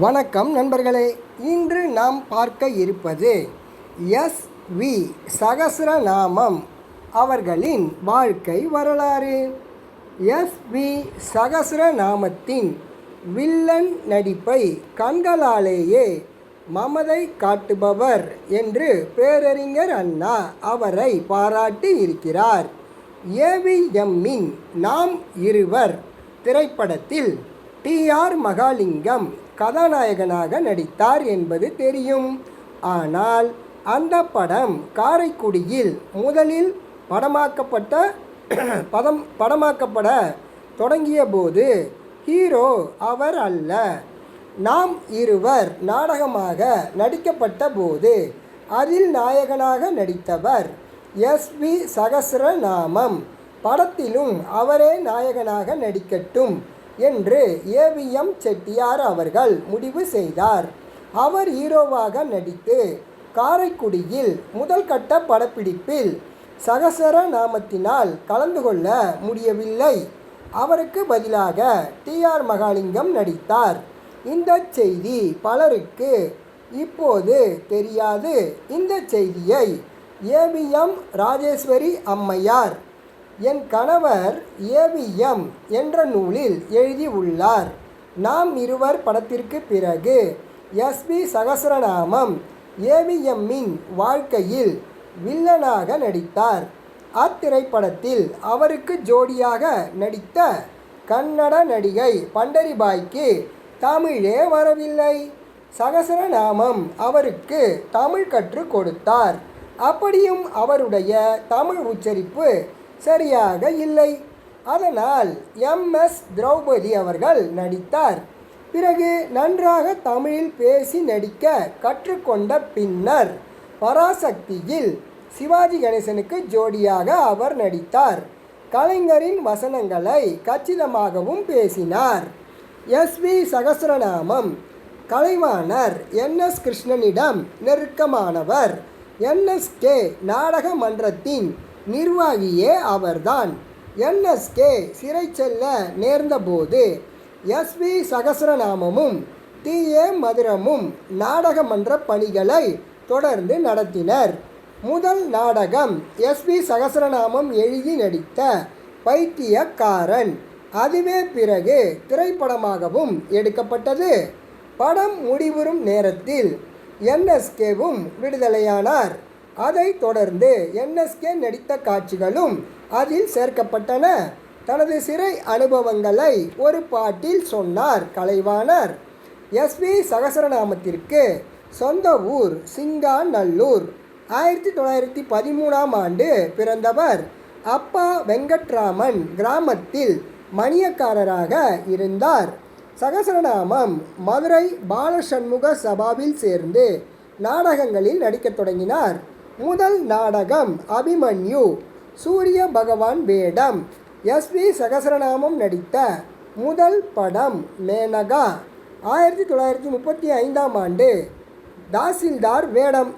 வணக்கம் நண்பர்களே இன்று நாம் பார்க்க இருப்பது எஸ் வி சகசரநாமம் அவர்களின் வாழ்க்கை வரலாறு. எஸ் வி சகசரநாமத்தின் வில்லன் நடிப்பை கண்களாலேயே மமதை காட்டுபவர் என்று பேரறிஞர் அண்ணா அவரை பாராட்டி இருக்கிறார். ஏவிஎம்மின் நாம் இருவர் திரைப்படத்தில் டி ஆர் மகாலிங்கம் கதாநாயகனாக நடித்தார் என்பது தெரியும். ஆனால் அந்த படம் காரைக்குடியில் முதலில் படமாக்கப்பட்ட பதம் படமாக்கப்பட தொடங்கிய போது ஹீரோ அவர் அல்ல. நாம் இருவர் நாடகமாக நடிக்கப்பட்ட போது அதில் நாயகனாக நடித்தவர் எஸ் வி சகசிரநாமம். படத்திலும் அவரே நாயகனாக நடிக்கட்டும். என்று ஏவிஎம் செட்டியார் அவர்கள் முடிவு செய்தார். அவர் ஹீரோவாக நடித்து காரைக்குடியில் முதல் கட்ட படப்பிடிப்பில் சகசர நாமத்தினால் கலந்து கொள்ள முடியவில்லை. அவருக்கு பதிலாக டி. ஆர். மகாலிங்கம் நடித்தார். இந்த செய்தி பலருக்கு இப்போது தெரியாது. இந்த செய்தியை ஏவிஎம் ராஜேஸ்வரி அம்மையார் என் கணவர் ஏவிஎம் என்ற நூலில் எழுதியுள்ளார். நாம் இருவர் படத்திற்கு பிறகு எஸ்பி சகசரநாமம் ஏவிஎம்மின் வாழ்க்கையில் வில்லனாக நடித்தார். அத்திரைப்படத்தில் அவருக்கு ஜோடியாக நடித்த கன்னட நடிகை பண்டரிபாய்க்கு தமிழே வரவில்லை. சகசரநாமம் அவருக்கு தமிழ் கற்றுக் கொடுத்தார். அப்படியும் அவருடைய தமிழ் உச்சரிப்பு சரியாக இல்லை. அதனால் எம்எஸ் திரௌபதி அவர்கள் நடித்தார். பிறகு நன்றாக தமிழில் பேசி நடிக்க கற்றுக்கொண்ட பின்னர் பராசக்தியில் சிவாஜி கணேசனுக்கு ஜோடியாக அவர் நடித்தார். கலைஞரின் வசனங்களை கச்சிதமாகவும் பேசினார். S. V. Sahasranamam Kalaivanar N. S. கிருஷ்ணனிடம் நெருக்கமானவர் என்எஸ்கே நாடக மன்றத்தின் நிர்வாகியே அவர்தான். என்எஸ்கே சிறை செல்ல நேர்ந்தபோது எஸ்வி சகசரநாமமும் டி. ஏ. மதுரமும் நாடக மன்ற பணிகளை தொடர்ந்து நடத்தினர். முதல் நாடகம் எஸ்பி சகசரநாமம் எழுதி நடித்த பைத்தியக்காரன். அதுவே பிறகு திரைப்படமாகவும் எடுக்கப்பட்டது. படம் முடிவுறும் நேரத்தில் என்எஸ்கேவும் விடுதலையானார். அதைத் தொடர்ந்து என்எஸ்கே நடித்த காட்சிகளும் அதில் சேர்க்கப்பட்டன. தனது சிறை அனுபவங்களை ஒரு பாட்டில் சொன்னார் கலைவாணர். எஸ்வி சகசரநாமத்திற்கு சொந்த ஊர் சிங்காநல்லூர். ஆயிரத்தி தொள்ளாயிரத்தி பதிமூணாம் ஆண்டு பிறந்தவர் அப்பா வெங்கட்ராமன் கிராமத்தில் மணியக்காரராக இருந்தார். சகசரநாமம் மதுரை பாலசண்முக சபாவில் சேர்ந்து நாடகங்களில் நடிக்கத் தொடங்கினார். முதல் நாடகம் அபிமன்யு சூரிய பகவான் வேடம். எஸ் வி சகசரநாமம் நடித்த முதல் படம் மேனகா. ஆயிரத்தி தொள்ளாயிரத்தி முப்பத்தி ஐந்தாம் ஆண்டு தாசில்தார் வேடம்.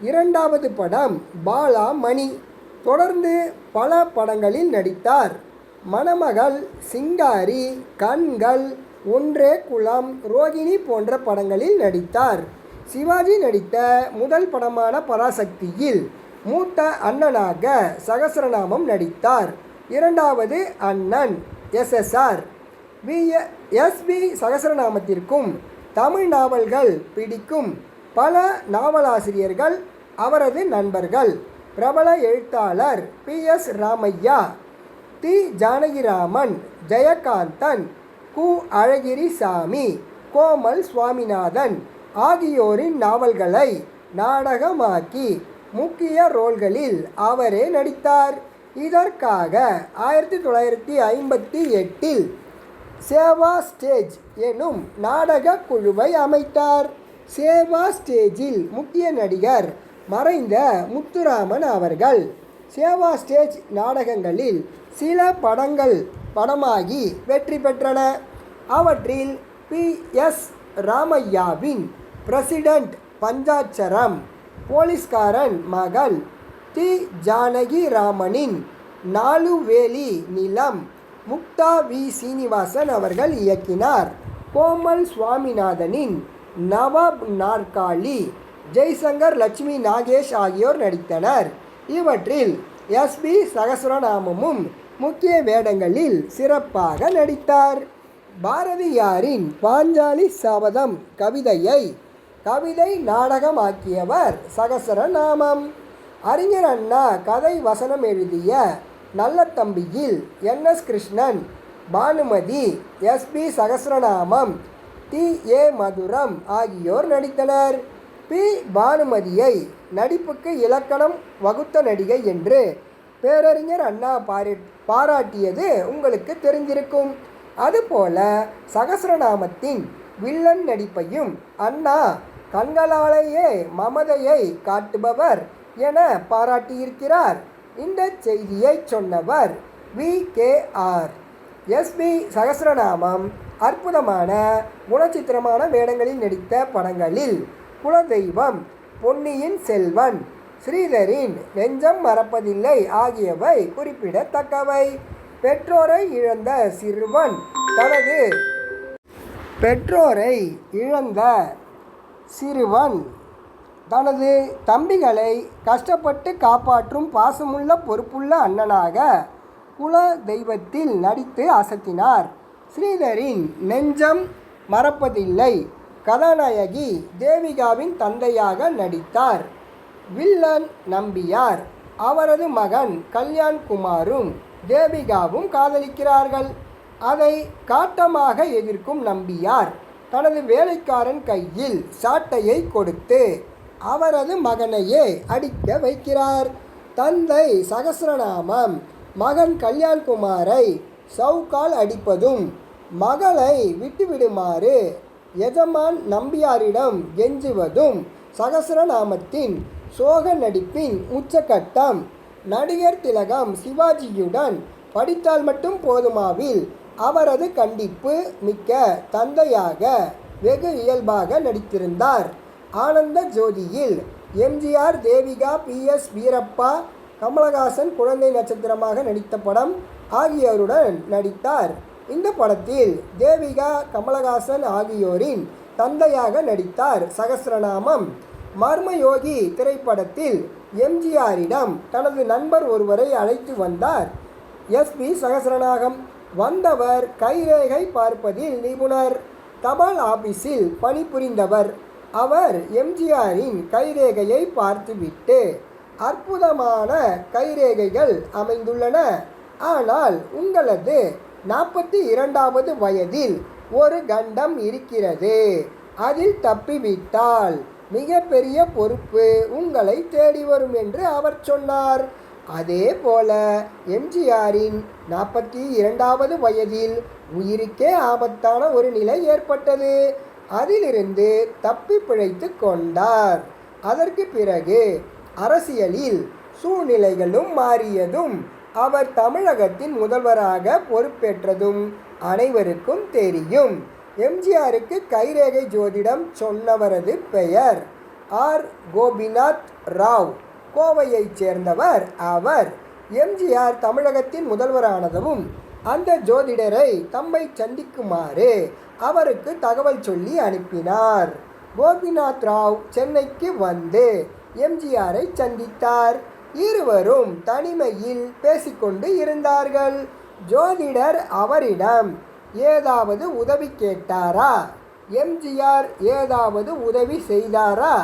இரண்டாவது படம் பாலா மணி தொடர்ந்து பல படங்களில் நடித்தார். மணமகள் சிங்காரி கண்கள் ஒன்றே குளம் ரோகிணி போன்ற படங்களில் நடித்தார். சிவாஜி நடித்த முதல் படமான பராசக்தியில் மூத்த அண்ணனாக சகசரநாமம் நடித்தார். இரண்டாவது அண்ணன் எஸ்எஸ்ஆர் வி. எஸ்வி சகசரநாமத்திற்கும் தமிழ் நாவல்கள் பிடிக்கும் பல நாவலாசிரியர்கள் அவரது நண்பர்கள். பிரபல எழுத்தாளர் P. S. Ramaiah T Janakiraman Jayakanthan கு. அழகிரிசாமி கோமல் சுவாமிநாதன் ஆகியோரின் நாவல்களை நாடகமாக்கி முக்கிய ரோல்களில் அவரே நடித்தார். இதற்காக ஆயிரத்தி தொள்ளாயிரத்தி ஐம்பத்தி எட்டில் சேவா ஸ்டேஜ் எனும் நாடக குழுவை அமைத்தார். சேவா ஸ்டேஜில் முக்கிய நடிகர் மறைந்த முத்துராமன் அவர்கள் சேவா ஸ்டேஜ் நாடகங்களில் சில படங்கள் படமாகி வெற்றி பெற்றன. அவற்றில் பி எஸ் ராமையாவின் பிரசிடென்ட் பஞ்சாட்சரம் போலீஸ்காரன் மகள் தி ஜானகி ராமனின் நாலுவேலி நிலம் முக்தா வி. சீனிவாசன் அவர்கள் இயக்கினார். கோமல் சுவாமிநாதனின் நவாப் நாற்காலி ஜெய்சங்கர் லட்சுமி நாகேஷ் ஆகியோர் நடித்தனர். இவற்றில் எஸ்பி சகசுரநாமமும் முக்கிய வேடங்களில் சிறப்பாக நடித்தார். பாரதியாரின் பாஞ்சாலி சபதம் கவிதையை கவிதை நாடகமாக்கியவர் சகசரநாமம். அறிஞர் அண்ணா கதை வசனம் எழுதிய நல்ல தம்பியில் N. S. Krishnan Bhanumathi SP Sahasranamam T. A. Madhuram ஆகியோர் நடித்தனர். பி. பானுமதியை நடிப்புக்கு இலக்கணம் வகுத்த நடிகை என்று பேரறிஞர் அண்ணா பாரி பாராட்டியது உங்களுக்கு தெரிந்திருக்கும். அதுபோல சகசரநாமத்தின் வில்லன் நடிப்பையும் அண்ணா கண்களாலேயே மமதையை காட்டுபவர் என பாராட்டியிருக்கிறார். இந்த செய்தியை சொன்னவர் V. K. R. SP Sahasranamam அற்புதமான குணச்சித்திரமான வேடங்களில் நடித்த படங்களில் குலதெய்வம் பொன்னியின் செல்வன் ஸ்ரீதரின் நெஞ்சம் மறப்பதில்லை ஆகியவை குறிப்பிடத்தக்கவை. பெற்றோரை இழந்த சிறுவன் தனது பெற்றோரை இழந்த சிறுவன். தனது தம்பிகளை கஷ்டப்பட்டு காப்பாற்றும் பாசமுள்ள பொறுப்புள்ள அண்ணனாக குல தெய்வத்தில் நடித்து அசத்தினார். ஸ்ரீதரின் நெஞ்சம் மறப்பதில்லை. கதாநாயகி தேவிகாவின் தந்தையாக நடித்தார். வில்லன் நம்பியார். அவரது மகன் கல்யாண் குமாரும் தேவிகாவும் காதலிக்கிறார்கள். அதை காட்டமாக எதிர்க்கும் நம்பியார். தனது வேலைக்காரன் கையில் சாட்டையை கொடுத்து அவரது மகனையே அடிக்க வைக்கிறார். தந்தை சகசிரநாமம் மகன் கல்யாண்குமாரை சவுக்கால் அடிப்பதும் மகளை விட்டுவிடுமாறு எஜமான் நம்பியாரிடம் கெஞ்சுவதும் சகசிரநாமத்தின் சோக நடிப்பின் உச்சக்கட்டம் நடிகர் திலகம் சிவாஜியுடன் படித்தால் மட்டும் போதுமாவில் அவரது கண்டிப்பு மிக்க தந்தையாக வெகு இயல்பாக நடித்திருந்தார். ஆனந்த ஜோதியில் எம்ஜிஆர் தேவிகா பி எஸ் வீரப்பா கமலஹாசன் குழந்தை நட்சத்திரமாக நடித்த படம் ஆகியோருடன் நடித்தார். இந்த படத்தில் தேவிகா கமலஹாசன் ஆகியோரின் தந்தையாக நடித்தார். சகசிரநாமம் மர்மயோகி திரைப்படத்தில் எம்ஜிஆரிடம் தனது நண்பர் ஒருவரை அழைத்து வந்தார். எஸ்பி சகஸ்ரநாகம் வந்தவர் கைரேகை பார்ப்பதில் நிபுணர். தபால் ஆபீஸில் பணிபுரிந்தவர். அவர் எம்ஜிஆரின் கைரேகையை பார்த்துவிட்டு அற்புதமான கைரேகைகள் அமைந்துள்ளன. ஆனால் உங்களது நாற்பத்தி இரண்டாவது வயதில் ஒரு கண்டம் இருக்கிறது. அதில் தப்பிவிட்டால் மிகப்பெரிய பொறுப்பு உங்களை தேடி வரும் என்று அவர் சொன்னார். அதே போல எம்ஜிஆரின் நாற்பத்தி இரண்டாவது வயதில் உயிருக்கே ஆபத்தான ஒரு நிலை ஏற்பட்டது. அதிலிருந்து தப்பி பிழைத்து கொண்டார். அதற்கு பிறகு அரசியலில் சூழ்நிலைகளும் மாறியதும் அவர் தமிழகத்தின் முதல்வராக பொறுப்பேற்றதும் அனைவருக்கும் தெரியும். எம்ஜிஆருக்கு கைரேகை ஜோதிடம் சொன்னவரது பெயர் ஆர். கோபிநாத் ராவ். கோவையைச் சேர்ந்தவர் அவர். எம்ஜிஆர் தமிழகத்தின் முதல்வரானதும் அந்த ஜோதிடரை தம்மை சந்திக்குமாறு அவருக்கு தகவல் சொல்லி அனுப்பினார். கோபிநாத் ராவ் சென்னைக்கு வந்து எம்ஜிஆரை சந்தித்தார். இருவரும் தனிமையில் பேசிக்கொண்டு இருந்தார்கள். ஜோதிடர் அவரிடம் ஏதாவது உதவி கேட்டாரா? எம்ஜிஆர் ஏதாவது உதவி செய்தாரா?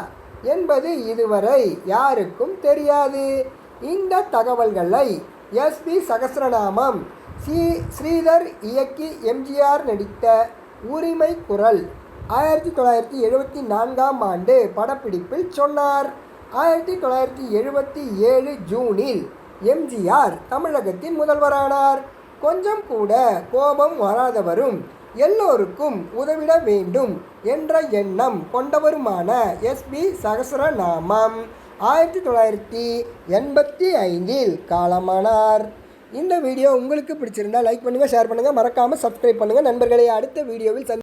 என்பது இதுவரை யாருக்கும் தெரியாது. இந்த தகவல்களை எஸ்பி சகசிரநாமம் சி ஸ்ரீதர் இயக்கி எம்ஜிஆர் நடித்த உரிமை குரல் ஆயிரத்தி தொள்ளாயிரத்தி எழுபத்தி நான்காம் ஆண்டு படப்பிடிப்பில் சொன்னார். ஆயிரத்தி தொள்ளாயிரத்தி எழுபத்தி ஏழு ஜூனில் எம்ஜிஆர் தமிழகத்தின் முதல்வரானார். கொஞ்சம் கூட கோபம் வராதவரும் எல்லோருக்கும் உதவிட வேண்டும் என்ற எண்ணம் கொண்டவருமான எஸ்பி சகசரநாமம் ஆயிரத்தி தொள்ளாயிரத்தி எண்பத்தி ஐந்தில் காலமானார். இந்த வீடியோ உங்களுக்கு பிடிச்சிருந்தா லைக் பண்ணுங்கள் ஷேர் பண்ணுங்கள் மறக்காமல் சப்ஸ்கிரைப் பண்ணுங்கள் நண்பர்களை அடுத்த வீடியோவில் சந்தி